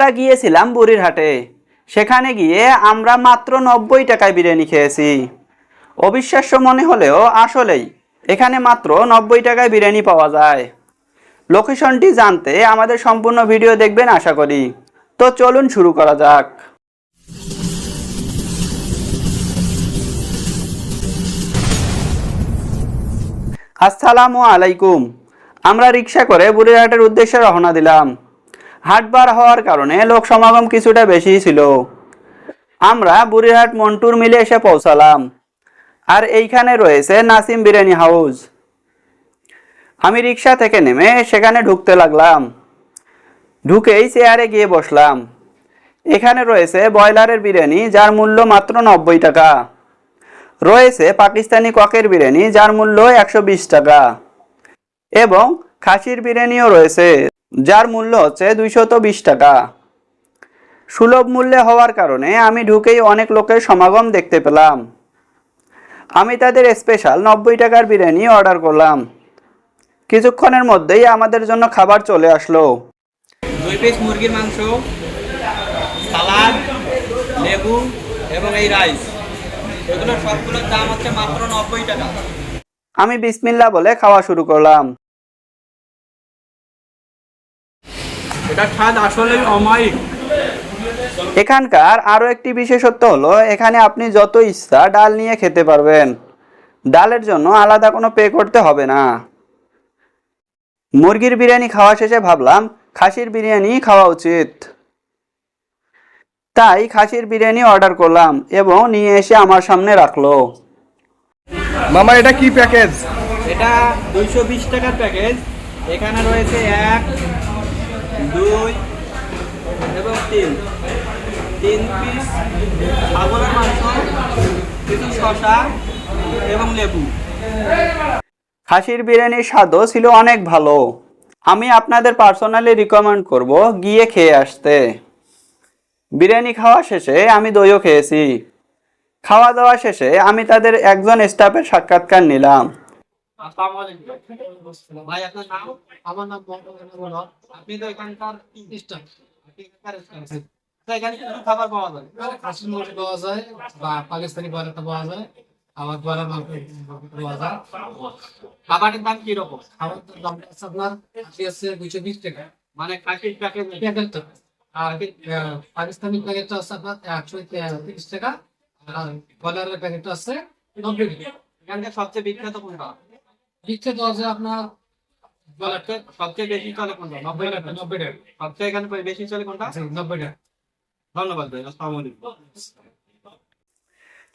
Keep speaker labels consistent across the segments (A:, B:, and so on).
A: আমরা গিয়েছিলাম বুড়িরহাটে। সেখানে গিয়ে আমরা মাত্র নব্বই টাকায় বিরিয়ানি খেয়েছি। অবিশ্বাস্য মনে হলেও আসলেই এখানে মাত্র নব্বই টাকায় বিরিয়ানি পাওয়া যায়। লোকেশনটি জানতে আমাদের সম্পূর্ণ ভিডিও দেখবেন আশা করি। তো চলুন শুরু করা যাক। আসসালামু আলাইকুম। আমরা রিক্সা করে বুড়িরহাটের উদ্দেশ্যে রওনা দিলাম। হাটবার হওয়ার কারণে লোক সমাগম কিছুটা বেশি ছিল। আমরা বুড়িহাট মন্টুর মিলে এসে পৌঁছালাম। আর এইখানে রয়েছে নাসিম বিরিয়ানি হাউস। আমি রিক্সা থেকে নেমে সেখানে ঢুকতে লাগলাম। ঢুকেই চেয়ারে গিয়ে বসলাম। এখানে রয়েছে ব্রয়লারের বিরিয়ানি, যার মূল্য মাত্র নব্বই টাকা। রয়েছে পাকিস্তানি ককের বিরিয়ানি, যার মূল্য একশো বিশ টাকা। এবং খাসির বিরিয়ানিও রয়েছে। যার মূল্য হচ্ছে দুইশত বিশ টাকা। সুলভ মূল্যে হওয়ার কারণে আমি ঢুকেই অনেক লোকের সমাগম দেখতে পেলাম। আমি তাদের স্পেশাল নব্বই টাকার বিরিয়ানি অর্ডার করলাম। কিছুক্ষণের মধ্যেই আমাদের জন্য খাবার চলে আসলো।
B: দুই পিস মুরগির মাংস সালাদ লেবু এবং এই রাইস এগুলো সবগুলোর দাম হচ্ছে মাত্র নব্বই টাকা।
A: আমি বিসমিল্লা বলে খাওয়া শুরু করলাম।
B: এটা স্বাদ আসলেই অমায়িক।
A: এখানকার আরও একটি বিশেষত্ব হলো এখানে আপনি যত ইচ্ছা ডাল নিয়ে খেতে পারবেন। ডালের জন্য আলাদা কোনো পে করতে হবে না। মুরগির বিরিয়ানি খাওয়া শেষে ভাবলাম খাসির বিরিয়ানি খাওয়া উচিত। তাই খাসির বিরিয়ানি অর্ডার করলাম এবং নিয়ে এসে আমার সামনে রাখল।
C: মামা এটা কি প্যাকেজ?
B: এটা দুইশো বিশ টাকার প্যাকেজ। এখানে রয়েছে এক দুই এবং তিন। তিন পিস ছাগলের মাংস, কিছু শশা এবং লেবু।
A: খাসির বিরিয়ানির স্বাদও ছিল অনেক ভালো। আমি আপনাদের পার্সোনালি রিকমেন্ড করব গিয়ে খেয়ে আসতে। বিরিয়ানি খাওয়া শেষে আমি দইও খেয়েছি। খাওয়া দাওয়া শেষে আমি তাদের একজন স্টাফের সাক্ষাৎকার নিলাম।
B: ভাই আপনার নাম?
D: আমার নাম
B: আপনি তো এখানকার
D: ইস্টার্ন।
B: আপনি এখানকার স্টাফ। তো এখানে খাবার পাওয়া যায়?
D: খাসির মুরগি পাওয়া যায় বা পাকিস্তানি পরোটা পাওয়া যায় আবার বলার পাওয়া যায়।
B: খাবারের দাম কি রকম
D: আমাদের দাম আপনার আছে দুইশো বিশ টাকা।
B: মানে খাসির প্যাকেজ
D: প্যাকেটটা আর পাকিস্তানি প্যাকেটটা আছে আপনার একশো তিরিশ টাকা আর বলারের প্যাকেটটা আছে নব্বই টাকা।
B: এখানকার সবচেয়ে বিখ্যাত কোনটা?
D: বিখ্যাত আছে আপনার
B: সবচেয়ে বেশি চলে কোনটা? নব্বই
D: নব্বই
B: টাকা।
D: টাকা নব্বই টাকা।
B: সবচেয়ে এখানে বেশি চলে কোনটা?
D: নব্বই টাকা।
B: ধন্যবাদ ভাই আসসালামু আলাইকুম।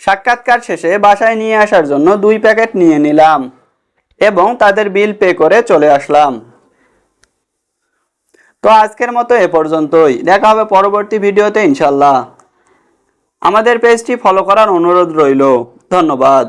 A: সাক্ষাৎকার শেষে বাসায় নিয়ে আসার জন্য দুই প্যাকেট নিয়ে নিলাম এবং তাদের বিল পে করে চলে আসলাম। তো আজকের মতো এ পর্যন্তই। দেখা হবে পরবর্তী ভিডিওতে ইনশাল্লাহ আমাদের পেজটি ফলো করার অনুরোধ রইল। ধন্যবাদ।